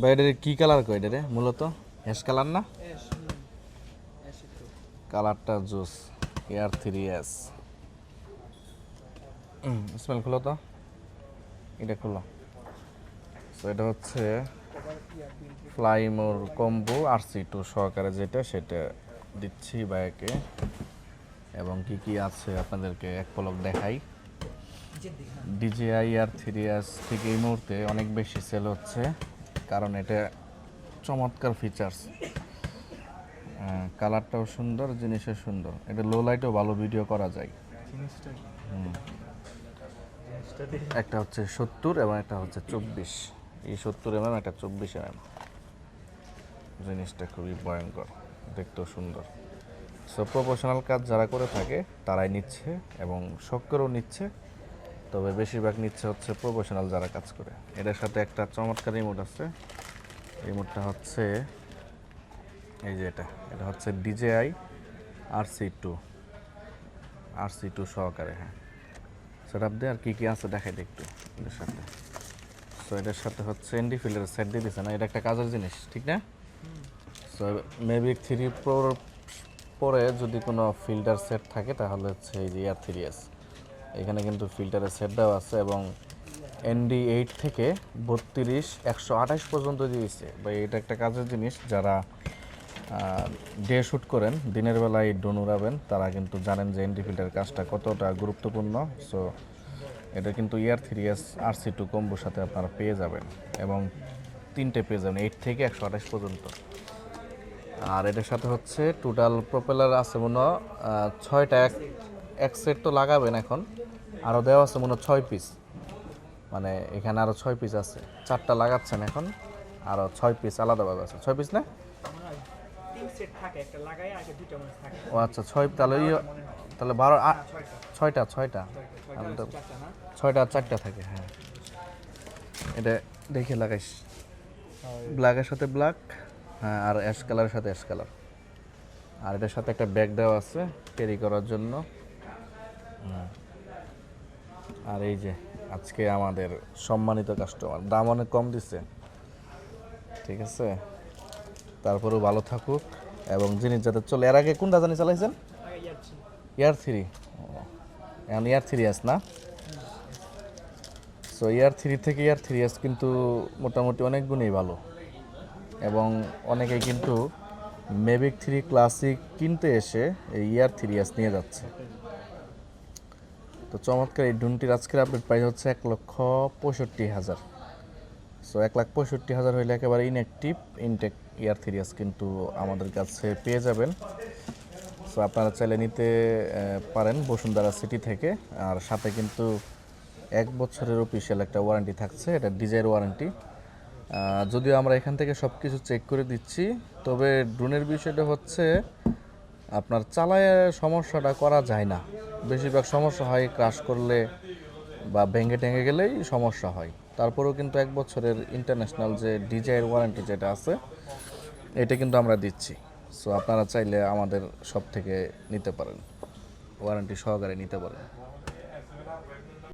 বাইরের কি কালার কয় রে? মূলত? হ্যাশ কালার না? কালারটা juice. Air three S. Smell খুলো তো। এটা খুলো। তো এটা হচ্ছে fly more combo R C two সহকারে যেটা সেটা দিচ্ছি বাইকে এবং কি কি আছে আপনাদেরকে এক পলক দেখাই। ডিজিআই আর থ্রি এস ঠিক এই মুহূর্তে অনেক বেশি সেল হচ্ছে। কারণ এটা চমৎকার ফিচার্স কালারটাও সুন্দর জিনিসও সুন্দর। এটা লো লাইটেও ভালো ভিডিও করা যায়। একটা হচ্ছে সত্তর এবং একটা হচ্ছে চব্বিশ। এই সত্তর এমএম একটা চব্বিশ এমএম জিনিসটা খুবই ভয়ঙ্কর দেখতেও সুন্দর। সো প্রফেশনাল কাজ যারা করে থাকে তারাই নিচ্ছে এবং শখ করেও নিচ্ছে। তবে বেশিরভাগ নিচ্ছে হচ্ছে প্রফেশনাল যারা কাজ করে। এটার সাথে একটা চমৎকার রিমোট আছে। রিমোটটা হচ্ছে এই যে এটা। এটা হচ্ছে DJI R C two R C two সহকারে হ্যাঁ। সেট আপ দিয়ে আর কী কী আছে দেখাই দে একটু এটার সাথে। সো এটার সাথে হচ্ছে এনডি ফিল্ডের সেট দিয়ে দিছে না? এটা একটা কাজের জিনিস, ঠিক না? সো মেবি থ্রি প্রোর পরে যদি কোনো ফিল্টার সেট থাকে, তাহলে হচ্ছে এই যে ইয়ার থ্রি এস এখানে কিন্তু ফিল্টারের সেট দেওয়া আছে এবং এনডি এইট থেকে বত্রিশ, একশো আঠাশ পর্যন্ত দিয়েছে। বা এটা একটা কাজের জিনিস। যারা ডে শ্যুট করেন, দিনের বেলায় ড্রোন উড়াবেন, তারা কিন্তু জানেন যে এনডি ফিল্টার কাজটা কতটা গুরুত্বপূর্ণ। সো এটা কিন্তু air three S R C two কম্বোর সাথে আপনারা পেয়ে যাবেন এবং তিনটে পেয়ে যাবেন এইট থেকে একশো আঠাশ পর্যন্ত। আর এটার সাথে হচ্ছে টোটাল প্রপেলার আছে মনে ছয়টা এক এক সেট তো লাগাবেন এখন। আরও দেওয়া আছে মনে হয় ছয় পিস মানে এখানে আরও ছয় পিস আছে। চারটা লাগাচ্ছেন এখন। আরও ছয় পিস আলাদাভাবে আছে। ছয় পিস না? ও আচ্ছা ছয় তাহলে তাহলে বারো হ্যাঁ, ছয়টা। ছয়টা ছয়টা। আর চারটা থাকে হ্যাঁ। এটা দেখে লাগাইস। ব্ল্যাকের সাথে ব্ল্যাক হ্যাঁ আর অ্যাশ কালারের সাথে অ্যাশ কালার। আর এটার সাথে একটা ব্যাগ দেওয়া আছে ক্যারি করার জন্য। আর এই যে আজকে আমাদের সম্মানিত কাস্টমার দাম অনেক কম দিচ্ছে ঠিক আছে? তারপরেও ভালো থাকুক এবং জিনিস যাতে চলে, এর আগে কোন জানি চালাইছেন? Air three. এখন ইয়ার থ্রি এস না? সো ইয়ার থ্রি থেকে ইয়ার থ্রি এস কিন্তু মোটামুটি অনেক গুণেই ভালো। এবং অনেকে কিন্তু মেভিক থ্রি ক্লাসিক কিনতে এসে এই ইয়ার থ্রি এস নিয়ে যাচ্ছে। তো চমৎকার এই ডুনটির আজকের আপডেট প্রাইস হচ্ছে এক লক্ষ পঁয়ষট্টি হাজার। সো এক লাখ পঁয়ষট্টি হাজার হইলে একেবারে inactive intact air three S কিন্তু আমাদের কাছে পেয়ে যাবেন। সো আপনারা চাইলে নিতে পারেন বসুন্ধরা সিটি থেকে। আর সাথে কিন্তু এক বছরের অফিসিয়াল একটা ওয়ারেন্টি থাকছে, এটা ডিজাইন ওয়ারেন্টি যদিও আমরা এখান থেকে সব কিছু চেক করে দিচ্ছি, তবে ড্রোনের বিষয়টা হচ্ছে আপনার চালায় সমস্যাটা করা যায় না। বেশিরভাগ সমস্যা হয় ক্রাশ করলে বা ভেঙে টেঙে গেলেই সমস্যা হয়। তারপরেও কিন্তু এক বছরের ইন্টারন্যাশনাল যে ডিজাইন ওয়ারেন্টি যেটা আছে, এটা কিন্তু আমরা দিচ্ছি। সো আপনারা চাইলে আমাদের সব থেকে নিতে পারেন। ওয়ারেন্টি সহকারে নিতে পারেন।